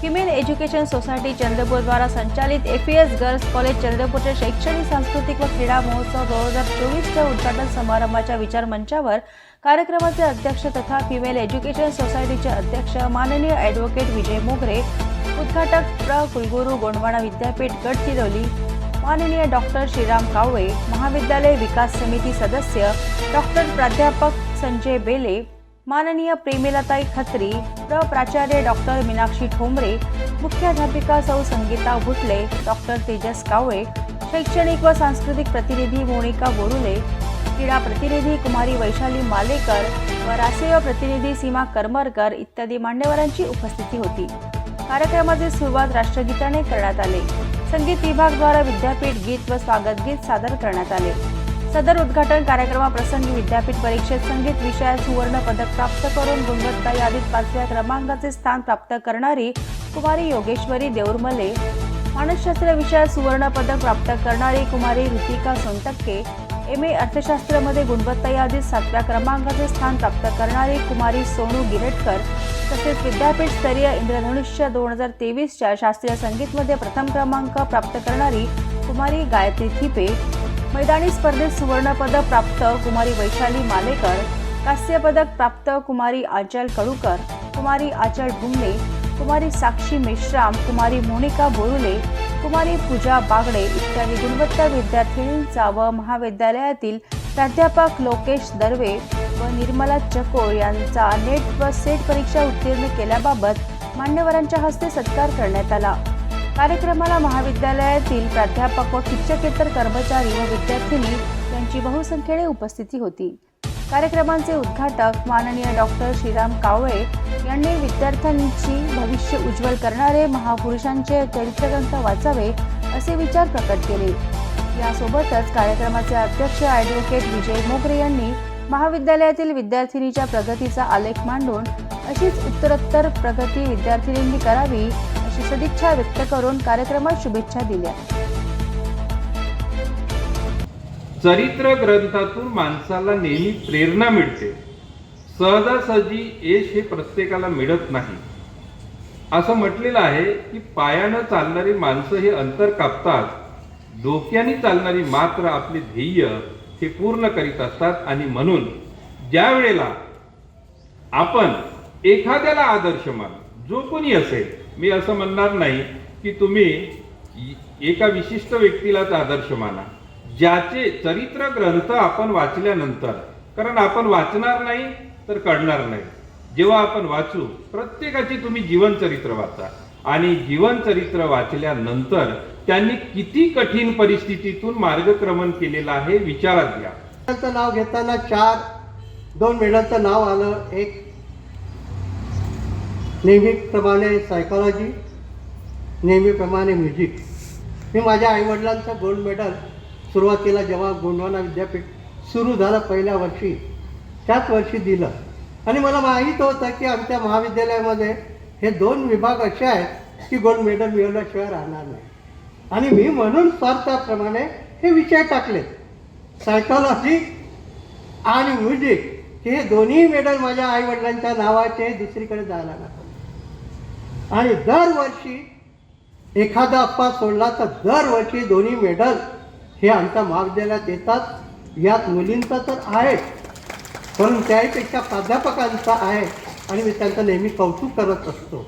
Female education society Chandrapur द्वारा संचालित FES girls college चंद्रपूरच्या शैक्षणिक सांस्कृतिक व क्रीडा महोत्सव दोन हजार चोवीसच्या उद्घाटन समारंभाच्या विचारमंचावर कार्यक्रमाचे अध्यक्ष तथा फिमेल एज्युकेशन सोसायटीचे अध्यक्ष माननीय ॲडव्होकेट विजय मोगरे उद्घाटक प्र. कुलगुरू गोंडवाणा विद्यापीठ गडचिरोली माननीय डॉक्टर श्रीराम कावळे महाविद्यालय विकास समिती सदस्य डॉक्टर प्राध्यापक संजय बेले माननीय प्रेमिलाताई खत्री प्र प्राचार्य डॉक्टर मीनाक्षी ठोंबरे मुख्याध्यापिका सौ संगीता भुटले डॉक्टर तेजस कावळे शैक्षणिक व सांस्कृतिक प्रतिनिधी मोनिका बोरुले क्रीडा प्रतिनिधी कुमारी वैशाली मालेकर व राष्ट्रीय प्रतिनिधी सीमा करमरकर इत्यादी मान्यवरांची उपस्थिती होती. कार्यक्रमाची सुरुवात राष्ट्रगीताने करण्यात आले. संगीत विभागद्वारा विद्यापीठ गीत व स्वागत गीत सादर करण्यात आले. सदर उद्घाटन कार्यक्रमाप्रसंगी विद्यापीठ परीक्षेत संगीत विषयात सुवर्ण पदक प्राप्त करून गुणवत्ता यादीत पाचव्या क्रमांकाचे स्थान प्राप्त करणारी कुमारी योगेश्वरी देऊरमले मानसशास्त्र विषयात सुवर्ण पदक प्राप्त करणारी कुमारी ऋतिका सोनटक्के एम ए अर्थशास्त्रामध्ये गुणवत्ता यादीत सातव्या क्रमांकाचे स्थान प्राप्त करणारी कुमारी सोनू गिरटकर तसेच विद्यापीठ स्तरीय इंद्रधनुष्य दोन हजार तेवीसच्या शास्त्रीय संगीतमध्ये प्रथम क्रमांक प्राप्त करणारी कुमारी गायत्री थिपे मैदानी स्पर्धेत सुवर्णपदक प्राप्त कुमारी वैशाली मालेकर कास्यपदक प्राप्त कुमारी आचल कडूकर कुमारी आचल ढुंगले कुमारी साक्षी मेश्राम कुमारी मोनिका बोरुले कुमारी पूजा बागडे इत्यादी गुणवत्ता विद्यार्थिनींचा व महाविद्यालयातील प्राध्यापक लोकेश दर्वे व निर्मला चकोर यांचा नेट व सेट परीक्षा उत्तीर्ण केल्याबाबत मान्यवरांच्या हस्ते सत्कार करण्यात आला. कार्यक्रमाला महाविद्यालयातील प्राध्यापक व शिक्षकेतर कर्मचारी व विद्यार्थिनी यांची बहुसंख्येने उपस्थिती होती. कार्यक्रमांचे उद्घाटक माननीय डॉक्टर श्रीराम कावळे यांनी विद्यार्थ्यांची भविष्य उज्ज्वल करणारे महापुरुषांचे चरित्रग्रंथ वाचावे असे विचार प्रकट केले. यासोबतच कार्यक्रमाचे अध्यक्ष ॲडव्होकेट विजय मोगरे यांनी महाविद्यालयातील विद्यार्थिनीच्या प्रगतीचा आलेख मांडून अशीच उत्तरोत्तर प्रगती विद्यार्थिनींनी करावी अशी सदिच्छा व्यक्त करून कार्यक्रमात शुभेच्छा दिल्या. चरित्र ग्रंथातून माणसाला नेहमी प्रेरणा मिळते. सहजासहजी यश हे प्रत्येकाला मिळत नाही. असं म्हटलेलं आहे की पायानं चालणारी माणसं हे अंतर कापतात. डोक्याने चालणारी मात्र आपले ध्येय हे पूर्ण करीत असतात आणि म्हणून ज्या वेळेला आपण एखाद्याला आदर्श मान जो कोणी असेल मी असं म्हणणार नाही की तुम्ही एका विशिष्ट व्यक्तीलाच आदर्श माना. ज्याचे चरित्र ग्रंथ आपण वाचल्यानंतर कारण आपण वाचणार नाही तर कळणार नाही. जेव्हा आपण वाचू प्रत्येकाची तुम्ही जीवनचरित्र वाचा. आणि जीवनचरित्र वाचल्यानंतर त्यांनी किती कठीण परिस्थितीतून मार्गक्रमण केलेलं आहे विचारात घ्या. नाव घेताना चार दोन मेडलचं नाव आलं एक नेहमीप्रमाणे सायकॉलॉजी नेहमीप्रमाणे म्युझिक मी माझ्या आईवडिलांचं गोल्ड मेडल सुरुवातीला जेव्हा गोंडवाना विद्यापीठ सुरू झालं पहिल्या वर्षी त्याच वर्षी दिलं. आणि मला माहीत होतं की आमच्या महाविद्यालयामध्ये हे दोन विभाग असे आहेत की गोल्ड मेडल मिळवल्याशिवाय राहणार नाही. आणि मी म्हणून स्वार्थाप्रमाणे हे विषय टाकले. सायकॉलॉजी आणि म्युझिक हे दोन्ही मेडल माझ्या आईवडिलांच्या नावाचे दुसरीकडे जायला नको आणि दरवर्षी एखादा अप्पा सोडला तर दरवर्षी दोन्ही मेडल हे आमच्या महाविद्यालयात येतात. यात मुलींचं तर आहे पण त्याहीपेक्षा प्राध्यापकांचा आहे. आणि मी त्यांचं नेहमी कौतुक करत असतो.